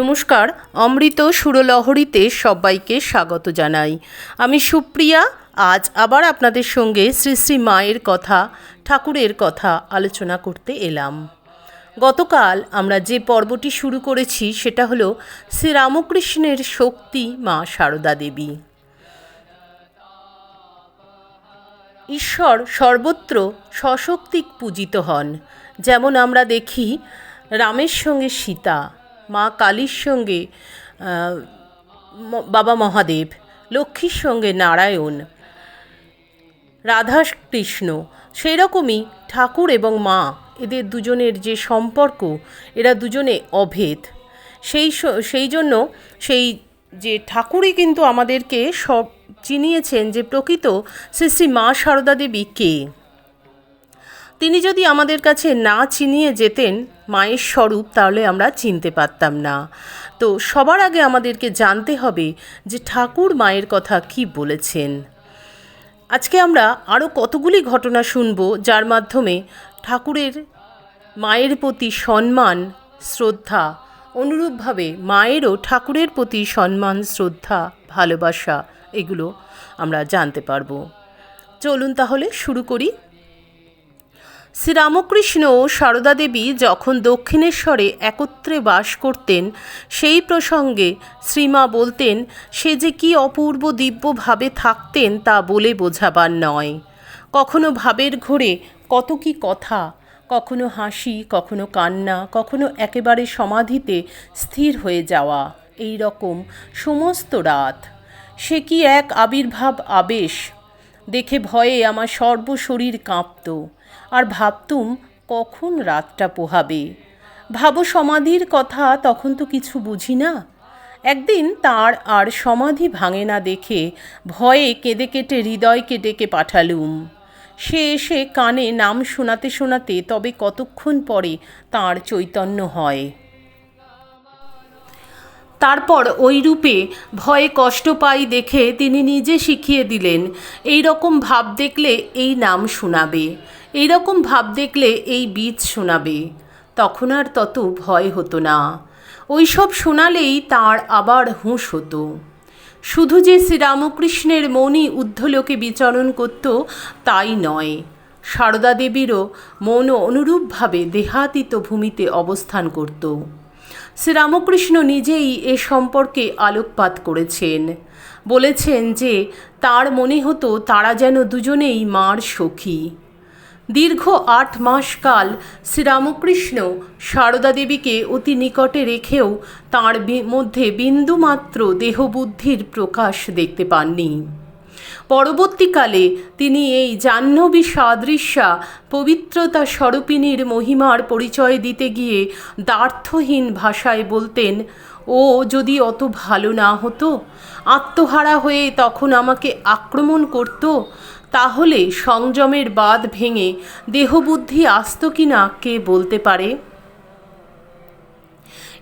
নমস্কার, অমৃত সুরলহরীতে সবাইকে স্বাগত জানাই। আমি সুপ্রিয়া, আজ আবার আপনাদের সঙ্গে শ্রী শ্রী মায়ের কথা, ঠাকুরের কথা আলোচনা করতে এলাম। গতকাল আমরা যে পর্বটি শুরু করেছি, সেটা হলো শ্রীরামকৃষ্ণের শক্তি মা সারদা দেবী। ঈশ্বর সর্বত্র সশক্তিক পূজিত হন। যেমন আমরা দেখি রামের সঙ্গে সীতা মা কালীর সঙ্গে বাবা মহাদেব, লক্ষ্মীর সঙ্গে নারায়ণ রাধা কৃষ্ণ সেই রকমই ঠাকুর এবং মা, এদের দুজনের যে সম্পর্ক, এরা দুজনে অভেদ। সেই সেই জন্য সেই যে ঠাকুরই কিন্তু আমাদেরকে সব চিনিয়েছেন যে প্রকৃত শ্রী শ্রী মা সারদা দেবী কে? তিনি যদি আমাদের কাছে না চিনিয়ে যেতেন, মায়ের স্বরূপ তাহলে আমরা চিনতে পারতাম না। তো সবার আগে আমাদেরকে জানতে হবে যে ঠাকুর মায়ের কথা কি বলেছেন। আজকে আমরা আরও কতগুলি ঘটনা শুনব, যার মাধ্যমে ঠাকুরের মায়ের প্রতি সম্মান, শ্রদ্ধা, অনুরূপভাবে মায়েরও ঠাকুরের প্রতি সম্মান, শ্রদ্ধা, ভালোবাসা, এগুলো আমরা জানতে পারব। চলুন তাহলে শুরু করি শ্রীরামকৃষ্ণ ও সারদা দেবী যখন দক্ষিণেশ্বরে একত্রে বাস করতেন, সেই প্রসঙ্গে শ্রীমা বলতেন, সে যে কি অপূর্ব দিব্যভাবে থাকতেন তা বলে বোঝাবার নয়। কখনো ভাবের ঘোরে কত কি কথা, কখনো হাসি, কখনো কান্না, কখনো একেবারে সমাধিতে স্থির হয়ে যাওয়া, এই রকম সমস্ত রাত। সে কি এক আবির্ভাব আবেশ, দেখে ভয়ে আমার সর্বশরীর কাঁপত। আর ভাবতুম কখন রাতটা পোহাবে। ভাবো সমাধির কথা তখন তো কিছু বুঝি না। একদিন তার আর সমাধি ভাঙে না দেখে ভয়ে কেঁদে কেটে হৃদয়কে ডেকে পাঠালুম। সে এসে কানে নাম শোনাতে শোনাতে তবে কতক্ষণ পরে তার চৈতন্য হয়। তারপর ওই রূপে ভয়ে কষ্ট পাই দেখে তিনি নিজে শিখিয়ে দিলেন এই রকম ভাব দেখলে এই নাম শোনাবে। এই রকম ভাব দেখলে এই বীজ শোনাবে। তখন আর তত ভয় হতো না। ওইসব শোনালেই তার আবার হুঁশ হতো। শুধু যে শ্রীরামকৃষ্ণের মনই ঊর্ধ্বলোকে বিচরণ করত, তাই নয়। সারদা দেবীরও মনও অনুরূপভাবে দেহাতীত ভূমিতে অবস্থান করত। শ্রীরামকৃষ্ণ নিজেই এ সম্পর্কে আলোকপাত করেছেন। বলেছেন যে, তার মনে হতো তারা যেন দুজনেই মার সখী। দীর্ঘ আট মাস কাল শ্রীরামকৃষ্ণ সারদা দেবীকে অতি নিকটে রেখেও তাঁর মধ্যে বিন্দুমাত্র দেহবুদ্ধির প্রকাশ দেখতে পাননি। পরবর্তীকালে তিনি এই জাহ্নবী সাদৃশ্যা পবিত্রতা স্বরূপিণীর মহিমার পরিচয় দিতে গিয়ে দ্বার্থহীন ভাষায় বলতেন, ও, যদি অত ভালো না হতো, আত্মহারা হয়ে তখন আমাকে আক্রমণ করত তাহলে সংযমের বাঁধ ভেঙে দেহবুদ্ধি আসত কি না কে বলতে পারে?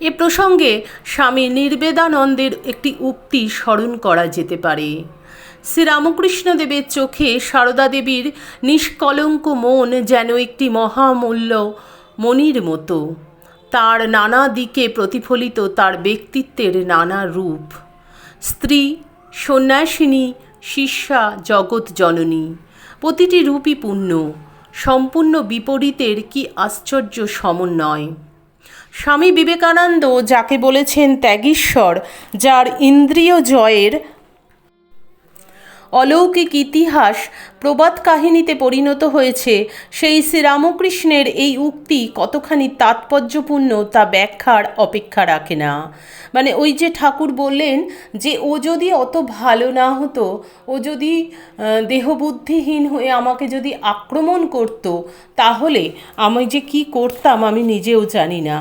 এ প্রসঙ্গে স্বামী নির্বেদানন্দের একটি উক্তি স্মরণ করা যেতে পারে। শ্রীরামকৃষ্ণদেবের চোখে সারদা দেবীর নিষ্কলঙ্ক মন যেন একটি মহামূল্য মনির মতো। তার নানা দিকে প্রতিফলিত তার ব্যক্তিত্বের নানা রূপ। স্ত্রী, সন্ন্যাসিনী শিষ্যা জগৎ জননী। প্রতিটি রূপই পূর্ণ, সম্পূর্ণ বিপরীতের কি আশ্চর্য সমন্বয়। স্বামী বিবেকানন্দ যাকে বলেছেন ত্যাগীশ্বর, যার ইন্দ্রিয় জয়ের অলৌকিক ইতিহাস প্রবাদ কাহিনীতে পরিণত হয়েছে। সেই শ্রীরামকৃষ্ণের এই উক্তি কতখানি তাৎপর্যপূর্ণ তা ব্যাখ্যার অপেক্ষা রাখে না। মানে ওই যে ঠাকুর বললেন যে, ও যদি অত ভালো না হতো, ও যদি দেহবুদ্ধিহীন হয়ে আমাকে যদি আক্রমণ করত, তাহলে আমি যে কি করতাম আমি নিজেও জানি না।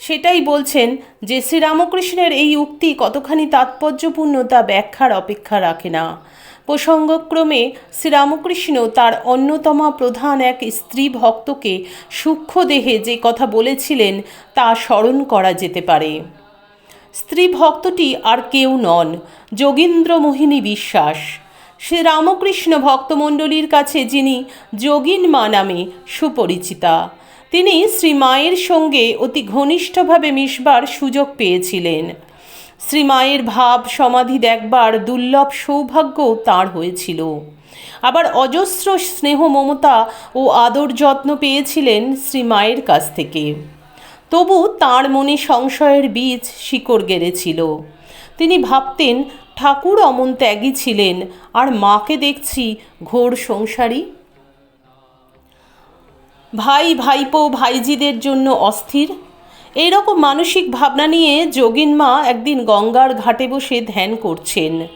সেটাই বলছেন যে শ্রীরামকৃষ্ণের এই উক্তি কতখানি তাৎপর্যপূর্ণ তা ব্যাখ্যার অপেক্ষা রাখে না। প্রসঙ্গক্রমে শ্রীরামকৃষ্ণ তার অন্যতমা প্রধান এক স্ত্রী ভক্তকে সূক্ষ্ম দেহে যে কথা বলেছিলেন তা স্মরণ করা যেতে পারে। স্ত্রী ভক্তটি আর কেউ নন, যোগীন্দ্রমোহিনী বিশ্বাস। সে রামকৃষ্ণ ভক্তমণ্ডলীর কাছে যিনি যোগিন মা নামে সুপরিচিতা। তিনি শ্রী মায়ের সঙ্গে অতি ঘনিষ্ঠভাবে মিশবার সুযোগ পেয়েছিলেন। শ্রী মায়ের ভাব, সমাধি দেখবার দুর্লভ সৌভাগ্য তার হয়েছিল। আবার অজস্র স্নেহ, মমতা ও আদর যত্ন পেয়েছিলেন শ্রী মায়ের কাছ থেকে। তবু তার মনে সংশয়ের বীজ শিকড় গেড়েছিল। তিনি ভাবতেন, ঠাকুর অমন ত্যাগী ছিলেন, আর মাকে দেখছি ঘোর সংসারী। ভাই ভাইপো ভাইজিদের জন্য অস্থির? এইরকম মানসিক ভাবনা নিয়ে যোগিন মা একদিন গঙ্গার ঘাটে বসে ধ্যান করছেন।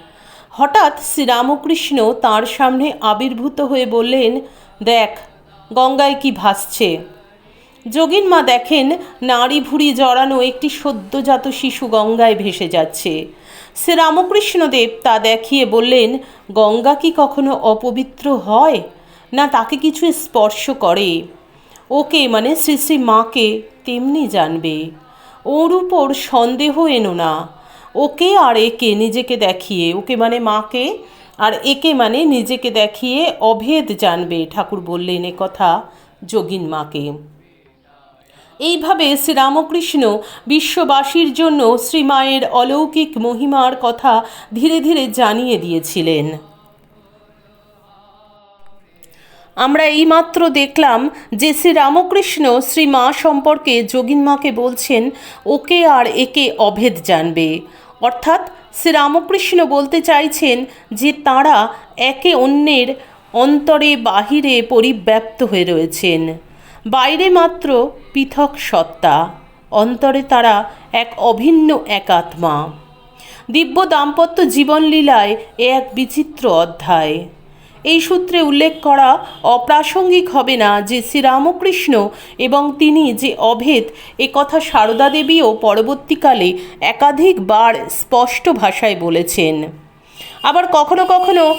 হঠাৎ শ্রীরামকৃষ্ণ তার সামনে আবির্ভূত হয়ে বললেন, দেখ, গঙ্গায় কি ভাসছে? যোগিন মা দেখেন, নাড়ি ভুড়ি জড়ানো একটি সদ্যজাত শিশু গঙ্গায় ভেসে যাচ্ছে। শ্রীরামকৃষ্ণদেব তা দেখিয়ে বললেন, গঙ্গা কি কখনো অপবিত্র হয়? না, তাকে কিছু স্পর্শ করে। ওকে মানে শ্রী শ্রী মাকে তেমনি জানবে। ওর উপর সন্দেহ এনো না। ওকে আর একে নিজেকে দেখিয়ে, ওকে মানে মাকে আর একে মানে নিজেকে দেখিয়ে অভেদ জানবে, ঠাকুর বললেন কথা যোগিন মাকে। এইভাবে শ্রীরামকৃষ্ণ বিশ্ববাসীর জন্য শ্রীমায়ের অলৌকিক মহিমার কথা ধীরে ধীরে জানিয়ে দিয়েছিলেন। আমরা এইমাত্র দেখলাম যে শ্রী রামকৃষ্ণ শ্রী মা সম্পর্কে যোগিন মাকে বলছেন, ওকে আর একে অভেদ জানবে। অর্থাৎ শ্রী রামকৃষ্ণ বলতে চাইছেন যে তারা একে অন্যের অন্তরে বাহিরে পরিব্যাপ্ত হয়ে রয়েছেন। বাইরে মাত্র পৃথক সত্তা, অন্তরে তারা এক অভিন্ন একাত্মা। দিব্য দাম্পত্য জীবনলীলায় এ এক বিচিত্র অধ্যায়। এই সূত্রে উল্লেখ করা অপ্রাসঙ্গিক হবে না যে শ্রীরামকৃষ্ণ এবং তিনি যে অভেদ, এ কথা সারদা দেবীও পরবর্তীকালে একাধিকবার স্পষ্ট ভাষায় বলেছেন। আবার কখনো কখনো,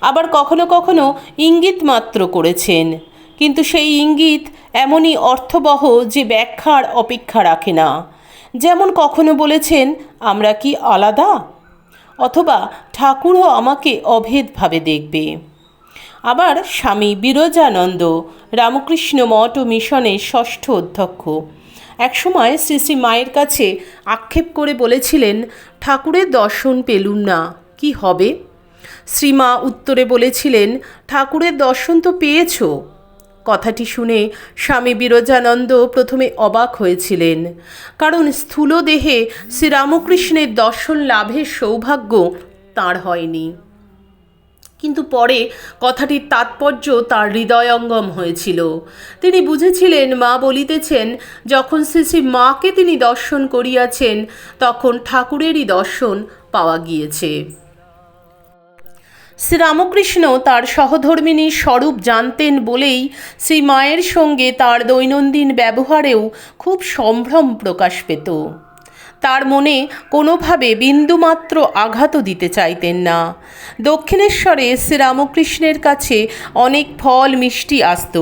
আবার কখনো কখনো ইঙ্গিত মাত্র করেছেন। কিন্তু সেই ইঙ্গিত এমনই অর্থবহ যে ব্যাখ্যার অপেক্ষা রাখে না। যেমন কখনো বলেছেন, আমরা কি আলাদা? অথবা ঠাকুরও আমাকে অভেদভাবে দেখবে। আবার স্বামী বিরজানন্দ, রামকৃষ্ণ মঠ ও মিশনের ষষ্ঠ অধ্যক্ষ। একসময় শ্রী শ্রী মায়ের কাছে আক্ষেপ করে বলেছিলেন, ঠাকুরের দর্শন পেলুম না, কি হবে? শ্রীমা উত্তরে বলেছিলেন, ঠাকুরের দর্শন তো পেয়েছ। কথাটি শুনে স্বামী বিরজানন্দ প্রথমে অবাক হয়েছিলেন। কারণ স্থূল দেহে শ্রীরামকৃষ্ণের দর্শন লাভের সৌভাগ্য তাঁর হয়নি। কিন্তু পরে কথাটির তাৎপর্য তার হৃদয়ঙ্গম হয়েছিল। তিনি বুঝেছিলেন, মা বলিতেছেন, যখন শ্রী শ্রী মাকে তিনি দর্শন করিয়াছেন, তখন ঠাকুরেরই দর্শন পাওয়া গিয়েছে। শ্রীরামকৃষ্ণ তার সহধর্মিনীর স্বরূপ জানতেন বলেই শ্রী মায়ের সঙ্গে তার দৈনন্দিন ব্যবহারেও খুব সম্ভ্রম প্রকাশ পেত। তার মনে কোনোভাবে বিন্দুমাত্র আঘাতও দিতে চাইতেন না। দক্ষিণেশ্বরে শ্রীরামকৃষ্ণের কাছে অনেক ফল মিষ্টি আসত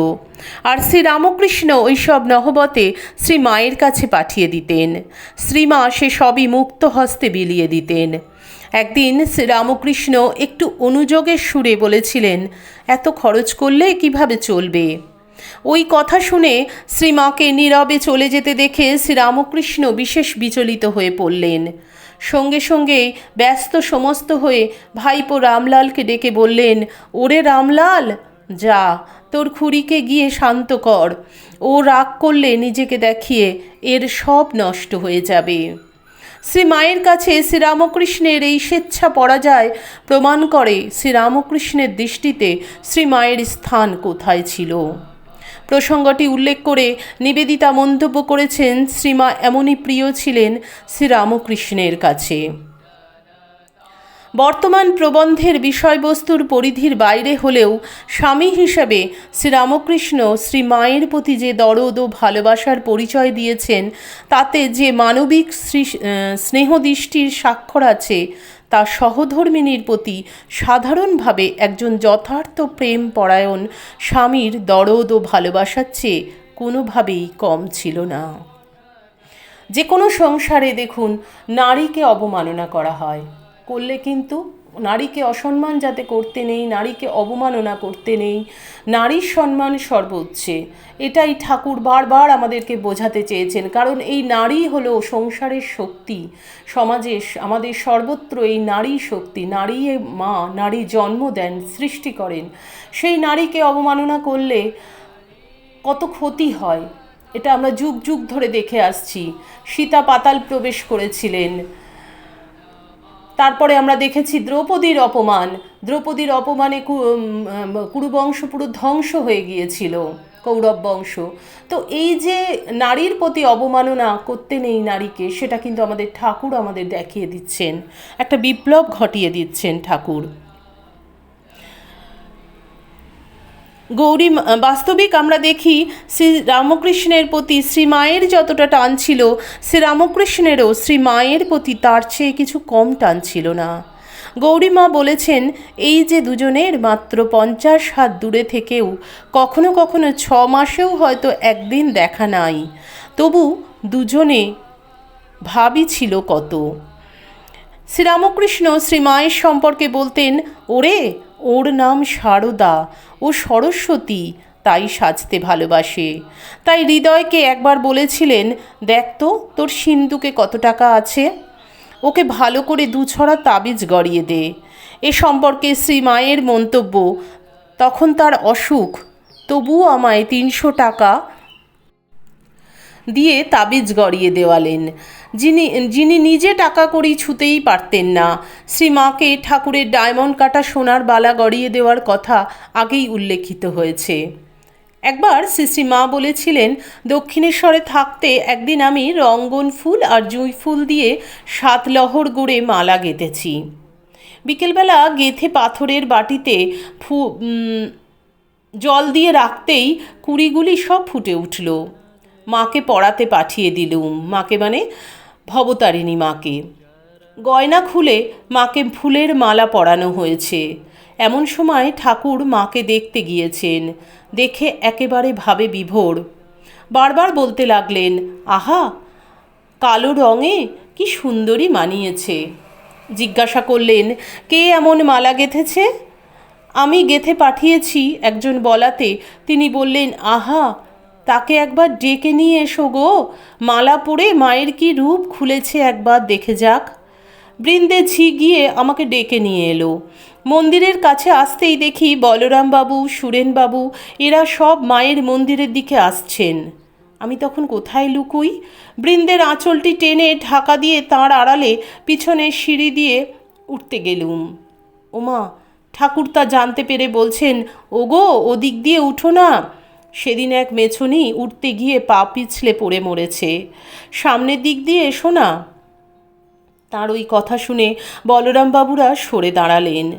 আর শ্রীরামকৃষ্ণ ওইসব নহবতে শ্রী মায়ের কাছে পাঠিয়ে দিতেন। শ্রীমা সে সবই মুক্ত হস্তে বিলিয়ে দিতেন। একদিন শ্রীরামকৃষ্ণ একটু অনুযোগের সুরে বলেছিলেন, এত খরচ করলে কীভাবে চলবে? ওই কথা শুনে শ্রীমাকে নীরবে চলে যেতে দেখে শ্রীরামকৃষ্ণ বিশেষ বিচলিত হয়ে পড়লেন। সঙ্গে সঙ্গে ব্যস্ত সমস্ত হয়ে ভাইপো রামলালকে ডেকে বললেন, ওরে রামলাল, যা, তোর খুড়িকে গিয়ে শান্ত কর। ও রাগ করলে নিজেকে দেখিয়ে এর সব নষ্ট হয়ে যাবে। শ্রী মায়ের কাছে শ্রীরামকৃষ্ণের এই স্বেচ্ছা পরাজয় প্রমাণ করে শ্রীরামকৃষ্ণের দৃষ্টিতে শ্রী মায়ের স্থান কোথায় ছিল। প্রসঙ্গটি উল্লেখ করে নিবেদিতা মন্তব্য করেছেন শ্রীমা এমনই প্রিয় ছিলেন শ্রীরামকৃষ্ণের কাছে। বর্তমান প্রবন্ধের বিষয়বস্তুর পরিধির বাইরে হলেও স্বামী হিসাবে শ্রীরামকৃষ্ণ শ্রী মায়ের প্রতি যে দরদ ও ভালোবাসার পরিচয় দিয়েছেন, তাতে যে মানবিক স্নেহদৃষ্টির স্বাক্ষর আছে, তা সহধর্মিনীর প্রতি সাধারণভাবে একজন যথার্থ প্রেম পরায়ণ স্বামীর দরদ ও ভালোবাসার চেয়ে কোনোভাবেই কম ছিল না। যে কোনো সংসারে দেখুন, নারীকে অবমাননা করা হয়। করলে কিন্তু নারীকে অসম্মান যাতে করতে নেই, নারীকে অবমাননা করতে নেই, নারীর সম্মান সর্বোচ্চে। এটাই ঠাকুর বারবার আমাদেরকে বোঝাতে চেয়েছেন। কারণ এই নারী হলো সংসারের শক্তি সমাজে আমাদের সর্বত্র এই নারী শক্তি, নারী মা, নারী জন্ম দেন, সৃষ্টি করেন। সেই নারীকে অবমাননা করলে কত ক্ষতি হয়, এটা আমরা যুগ যুগ ধরে দেখে আসছি। সীতা পাতাল প্রবেশ করেছিলেন। তারপরে আমরা দেখেছি দ্রৌপদীর অপমান। দ্রৌপদীর অপমানে কুরুবংশ পুরো ধ্বংস হয়ে গিয়েছিল, কৌরব বংশ। তো এই যে নারীর প্রতি অবমাননা করতে নেই নারীকে, সেটা কিন্তু আমাদের ঠাকুর আমাদের দেখিয়ে দিচ্ছেন। একটা বিপ্লব ঘটিয়ে দিচ্ছেন ঠাকুর। গৌরী বাস্তবিক আমরা দেখি শ্রী রামকৃষ্ণের প্রতি শ্রী মায়ের যতটা টান ছিল, শ্রী রামকৃষ্ণেরও শ্রী মায়ের প্রতি তার চেয়ে কিছু কম টান ছিল না। গৌরীমা বলেছেন, এই যে দুজনের মাত্র পঞ্চাশ হাত দূরে থেকেও কখনো কখনো ছ মাসেও হয়তো একদিন দেখা নাই। তবু দুজনে ভাবি ছিল কত। শ্রীরামকৃষ্ণ শ্রী মায়ের সম্পর্কে বলতেন, ওরে ওর নাম সারদা ও সরস্বতী, তাই সাজতে ভালোবাসে। তাই হৃদয়কে একবার বলেছিলেন, দেখ তো, তোর সিন্ধুকে কত টাকা আছে? ওকে ভালো করে দুছড়া তাবিজ গড়িয়ে দে। এ সম্পর্কে শ্রী মায়ের মন্তব্য, তখন তার অসুখ, তবুও আমায় তিনশো টাকা দিয়ে তাবিজ গড়িয়ে দেওয়ালেন। যিনি যিনি নিজে টাকা করি ছুতেই পারতেন না। শ্রীমাকে ঠাকুরের ডায়মন্ড কাটা সোনার বালা গড়িয়ে দেওয়ার কথা আগেই উল্লেখিত হয়েছে। একবার শ্রী মা বলেছিলেন, দক্ষিণেশ্বরে থাকতে একদিন আমি রঙ্গন ফুল আর জুঁই ফুল দিয়ে সাত লহর গড়ে মালা গেঁথেছি। বিকেলবেলা গেথে পাথরের বাটিতে ফু জল দিয়ে রাখতেই কুড়িগুলি সব ফুটে উঠল। মাকে পড়াতে পাঠিয়ে দিলুম। মাকে মানে ভবতারিণী মাকে। গয়না খুলে মাকে ফুলের মালা পরানো হয়েছে। এমন সময় ঠাকুর মাকে দেখতে গিয়েছেন। দেখে একেবারে ভাবে বিভোর। বারবার বলতে লাগলেন, আহা, কালো রঙে কি সুন্দরী মানিয়েছে। জিজ্ঞাসা করলেন, কে এমন মালা গেঁথেছে? আমি গেথে পাঠিয়েছি একজন বলাতে। তিনি বললেন, আহা তাকে একবার ডেকে নিয়ে এসো গো। মালা পরে মায়ের কি রূপ খুলেছে একবার দেখে যাক। বৃন্দে ঝি গিয়ে আমাকে ডেকে নিয়ে এলো। মন্দিরের কাছে আসতেই দেখি বলরামবাবু, সুরেনবাবু, এরা সব মায়ের মন্দিরের দিকে আসছেন। আমি তখন কোথায় লুকুই? বৃন্দের আঁচলটি টেনে ঢাকা দিয়ে তাঁর আড়ালে পিছনে সিঁড়ি দিয়ে উঠতে গেলুম। ওমা, ঠাকুর তা জানতে পেরে বলছেন, ওগো, ওদিক দিয়ে উঠো না। সেদিন এক মেছুনি উঠতে গিয়ে পা পিছলে পড়ে মরেছে। সামনের দিক দিয়ে এসো না। তার ওই কথা শুনে বলরামবাবুরা সরে দাঁড়ালেন।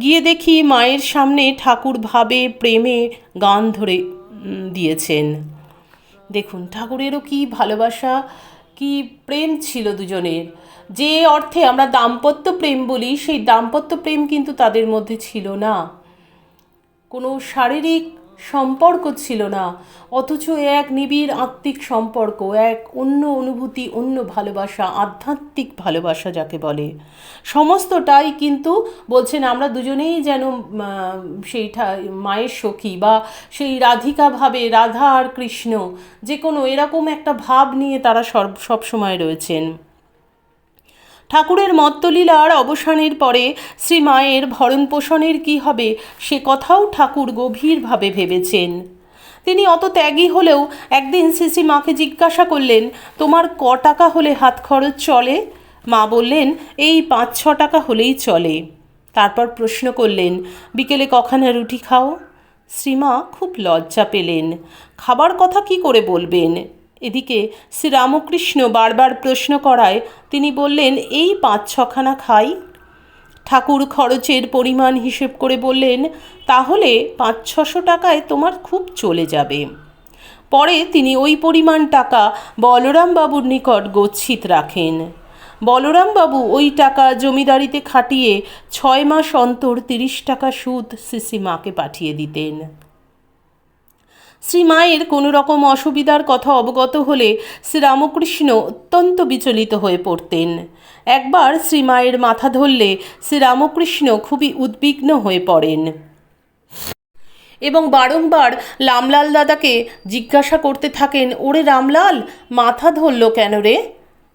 গিয়ে দেখি মায়ের সামনে ঠাকুর ভাবে প্রেমে গান ধরে দিয়েছেন। দেখুন, ঠাকুরেরও কি ভালোবাসা, কি প্রেম ছিল দুজনের। যে অর্থে আমরা দাম্পত্য প্রেম বলি, সেই দাম্পত্য প্রেম কিন্তু তাদের মধ্যে ছিল না। কোনো শারীরিক সম্পর্ক ছিল না। অথচ এক নিবিড় আত্মিক সম্পর্ক, এক অন্য অনুভূতি, অন্য ভালোবাসা, আধ্যাত্মিক ভালোবাসা যাকে বলে। সমস্তটাই কিন্তু বলছেন আমরা দুজনেই যেন সেই মায়ের সখী বা সেই রাধিকা ভাবে রাধা আর কৃষ্ণ, যে কোনো এরকম একটা ভাব নিয়ে তারা সব সবসময় রয়েছেন। ঠাকুরের মত্তলীলার অবসানের পরে শ্রী মায়ের ভরণ পোষণের কী হবে, সে কথাও ঠাকুর গভীরভাবে ভেবেছেন। তিনি অত ত্যাগী হলেও একদিন শ্রী মাকে জিজ্ঞাসা করলেন, তোমার ক টাকা হলে হাত খরচ চলে? মা বললেন, এই পাঁচ ছ টাকা হলেই চলে। তারপর প্রশ্ন করলেন, বিকেলে কখানা রুটি খাও? শ্রীমা খুব লজ্জা পেলেন। খাবার কথা কি করে বলবেন? এদিকে শ্রীরামকৃষ্ণ বারবার প্রশ্ন করায় তিনি বললেন, এই পাঁচ ছখানা খাই? ঠাকুর খরচের পরিমাণ হিসেব করে বললেন, তাহলে পাঁচ ছশো টাকায় তোমার খুব চলে যাবে। পরে তিনি ওই পরিমাণ টাকা বলরামবাবুর নিকট গচ্ছিত রাখেন। বলরামবাবু ওই টাকা জমিদারিতে খাটিয়ে ছয় মাস অন্তর তিরিশ টাকা সুদ সিসি মাকে পাঠিয়ে দিতেন। শ্রীমায়ের কোনো রকম অসুবিধার কথা অবগত হলে শ্রীরামকৃষ্ণ অত্যন্ত বিচলিত হয়ে পড়তেন। একবার শ্রীমায়ের মাথা ধরলে শ্রীরামকৃষ্ণ খুবই উদ্বিগ্ন হয়ে পড়েন। এবং বারংবার লামলাল দাদাকে জিজ্ঞাসা করতে থাকেন, ওরে রামলাল, মাথা ধরল কেন রে?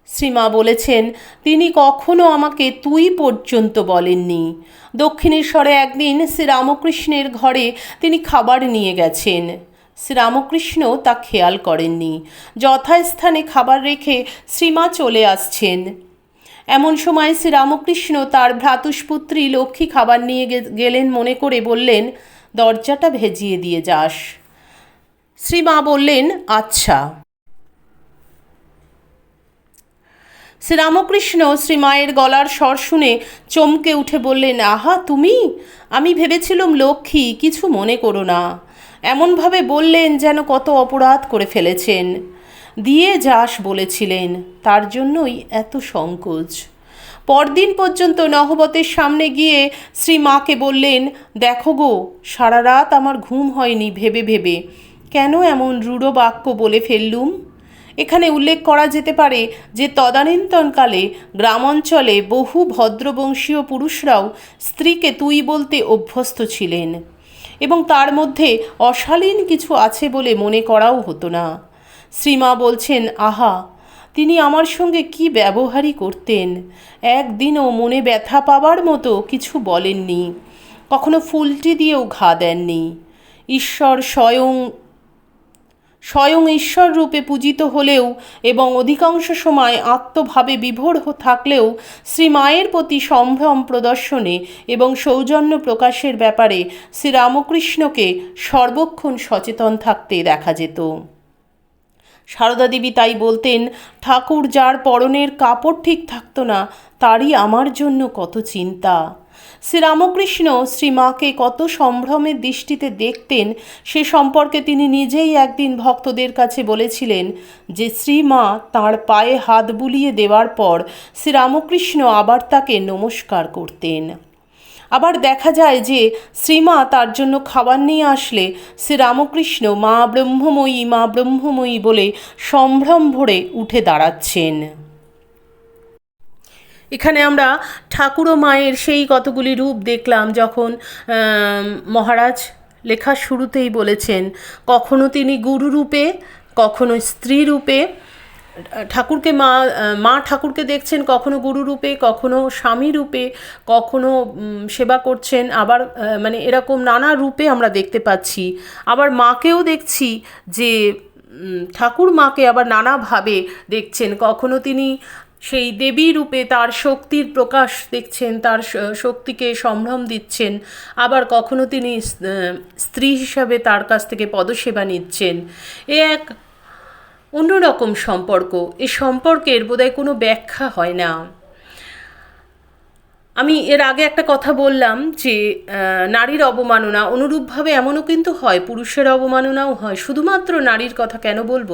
শ্রীমা বলেছেন, তিনি কখনো আমাকে তুই পর্যন্ত বলেননি। দক্ষিণেশ্বরে একদিন শ্রীরামকৃষ্ণের ঘরে তিনি খাবার নিয়ে গেছেন। শ্রীরামকৃষ্ণ তা খেয়াল করেননি। যথাস্থানে খাবার রেখে শ্রীমা চলে আসছেন। এমন সময় শ্রীরামকৃষ্ণ তার ভ্রাতুষ্পুত্রী লক্ষ্মী খাবার নিয়ে গেলেন মনে করে বললেন, দরজাটা ভেজিয়ে দিয়ে যাস। শ্রীমা বললেন আচ্ছা। শ্রীরামকৃষ্ণ শ্রীমায়ের গলার স্বর শুনে চমকে উঠে বললেন, আহা, তুমি? আমি ভেবেছিলাম লক্ষ্মী, কিছু মনে করো না। এমনভাবে বললেন যেন কত অপরাধ করে ফেলেছেন। দিয়ে যাস বলেছিলেন, তার জন্যই এত সংকোচ। পরদিন পর্যন্ত নহবতের সামনে গিয়ে শ্রী মাকে বললেন, দেখো গো, সারা রাত আমার ঘুম হয়নি ভেবে ভেবে। কেন এমন রূঢ় বাক্য বলে ফেললুম? এখানে উল্লেখ করা যেতে পারে যে তদানীন্তনকালে গ্রামাঞ্চলে বহু ভদ্রবংশীয় পুরুষরাও স্ত্রীকে তুই বলতে অভ্যস্ত ছিলেন। এবং তার মধ্যে অশালীন কিছু আছে বলে মনে করাও হতো না। শ্রীমা বলছেন, আহা, তিনি আমার সঙ্গে কি ব্যবহারই করতেন? একদিনও মনে ব্যথা পাবার মতো কিছু বলেননি। কখনো ফুলটি দিয়েও ঘা দেননি। ঈশ্বর স্বয়ং স্বয়ং ঈশ্বর রূপে পূজিত হলেও এবং অধিকাংশ সময় আত্মভাবে বিভোর থাকলেও শ্রীমায়ের প্রতি সম্ভ্রম প্রদর্শনে এবং সৌজন্য প্রকাশের ব্যাপারে শ্রীরামকৃষ্ণকে সর্বক্ষণ সচেতন থাকতে দেখা যেত। সারদা দেবী তাই বলতেন, ঠাকুর যার পরনের কাপড় ঠিক থাকতো না, তারই আমার জন্য কত চিন্তা। শ্রীরামকৃষ্ণ শ্রীমাকে কত সম্ভ্রমের দৃষ্টিতে দেখতেন, সে সম্পর্কে তিনি নিজেই একদিন ভক্তদের কাছে বলেছিলেন যে, শ্রীমা, তাঁর পায়ে হাত বুলিয়ে দেওয়ার পর শ্রীরামকৃষ্ণ আবার তাকে নমস্কার করতেন। আবার দেখা যায় যে, শ্রীমা তার জন্য খাবার নিয়ে আসলে শ্রীরামকৃষ্ণ মা ব্রহ্মময়ী মা ব্রহ্মময়ী বলে সম্ভ্রম ভরে উঠে দাঁড়াচ্ছেন। এখানে আমরা ঠাকুর ও মায়ের সেই কতগুলি রূপ দেখলাম যখন মহারাজ লেখার শুরুতেই বলেছেন, কখনো তিনি গুরু রূপে, কখনো স্ত্রী রূপে, ঠাকুরকে মা মা ঠাকুরকে দেখছেন কখনো গুরু রূপে, কখনো স্বামী রূপে, কখনো সেবা করছেন, আবার মানে এরকম নানা রূপে আমরা দেখতে পাচ্ছি। আবার মাকেও দেখছি যে ঠাকুর মাকে আবার নানাভাবে দেখছেন। কখনো তিনি সেই দেবী রূপে তার শক্তির প্রকাশ দেখছেন, তার শক্তিকে সম্ভ্রম দিচ্ছেন। আবার কখনো তিনি স্ত্রী হিসাবে তার কাছ থেকে পদসেবা নিচ্ছেন। এ এক অন্যরকম সম্পর্ক। এই সম্পর্কের বোধহয় কোনো ব্যাখ্যা হয় না। আমি এর আগে একটা কথা বললাম যে নারীর অবমাননা অনুরূপভাবে এমনও কিন্তু হয়, পুরুষের অবমাননাও হয়। শুধুমাত্র নারীর কথা কেন বলব?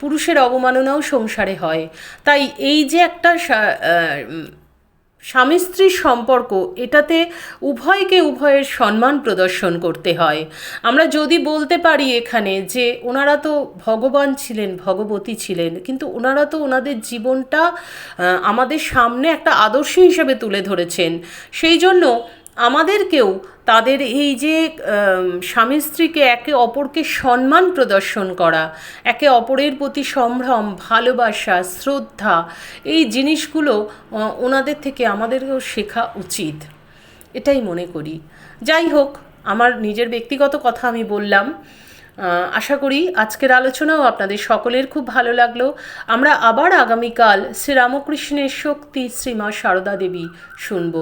পুরুষের অবমাননাও সংসারে হয়। তাই এই যে একটা স্বামী স্ত্রীর সম্পর্ক, এটাতে উভয়কে উভয়ের সম্মান প্রদর্শন করতে হয়। আমরা যদি বলতে পারি এখানে যে ওনারা তো ভগবান ছিলেন, ভগবতী ছিলেন, কিন্তু ওনারা তো ওনাদের জীবনটা আমাদের সামনে একটা আদর্শ হিসেবে তুলে ধরেছেন। সেই জন্য আমাদেরকেও তাদের এই যে স্বামী স্ত্রীকে একে অপরকে সম্মান প্রদর্শন করা, একে অপরের প্রতি সম্ভ্রম, ভালোবাসা, শ্রদ্ধা, এই জিনিসগুলো ওনাদের থেকে আমাদেরকেও শেখা উচিত। এটাই মনে করি। যাই হোক, আমার নিজের ব্যক্তিগত কথা আমি বললাম। আশা করি আজকের আলোচনাও আপনাদের সকলের খুব ভালো লাগল। আমরা আবার আগামীকাল শ্রীরামকৃষ্ণের শক্তি শ্রীমা সারদা দেবী শুনব।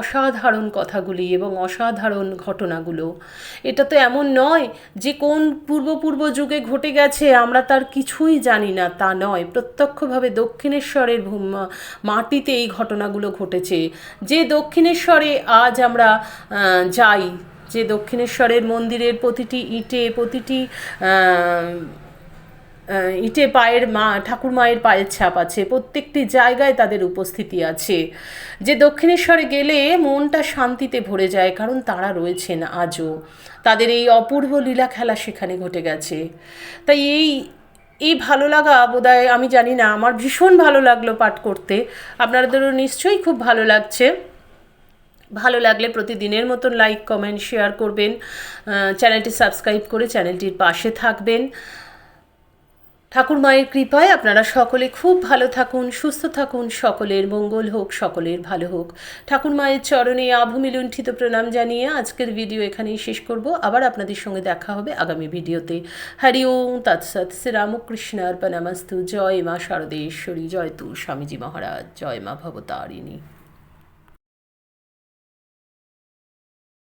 অসাধারণ কথাগুলি এবং অসাধারণ ঘটনাগুলো। এটা তো এমন নয় যে কোন পূর্বপূর্ব যুগে ঘটে গেছে, আমরা তার কিছুই জানি না, তা নয়। প্রত্যক্ষভাবে দক্ষিণেশ্বরের মাটিতে এই ঘটনাগুলো ঘটেছে। যে দক্ষিণেশ্বরে আজ আমরা যাই, যে দক্ষিণেশ্বরের মন্দিরের প্রতিটি ইটে, প্রতিটি ইটে পায়ের মা, ঠাকুর মায়ের পায়ের ছাপ আছে, প্রত্যেকটি জায়গায় তাদের উপস্থিতি আছে। যে দক্ষিণেশ্বরে গেলে মনটা শান্তিতে ভরে যায়, কারণ তারা রয়েছেন আজও। তাদের এই অপূর্ব লীলা খেলা সেখানে ঘটে গেছে। তাই এই এই ভালো লাগা বোধহয়, আমি জানি না, আমার ভীষণ ভালো লাগল পাঠ করতে। আপনাদেরও নিশ্চয়ই খুব ভালো লাগছে। ভালো লাগলে প্রতিদিনের মতন লাইক, কমেন্ট, শেয়ার করবেন। চ্যানেলটি সাবস্ক্রাইব করে চ্যানেলটির পাশে থাকবেন। ঠাকুর মায়ের কৃপায় আপনারা সকলে খুব ভালো থাকুন, সুস্থ থাকুন, সকলের মঙ্গল হোক, সকলের ভালো হোক। ঠাকুর মায়ের চরণে আভূমি লুণ্ঠিত প্রণাম জানিয়ে আজকের ভিডিও এখানেই শেষ করব। আবার আপনাদের সঙ্গে দেখা হবে আগামী ভিডিওতে। হরি ওম তৎসৎ শ্রী রামকৃষ্ণ অর্পণামস্তু জয় মা শারদেশ্বরী। জয় তু স্বামীজি মহারাজ। জয় মা ভবতারিণী।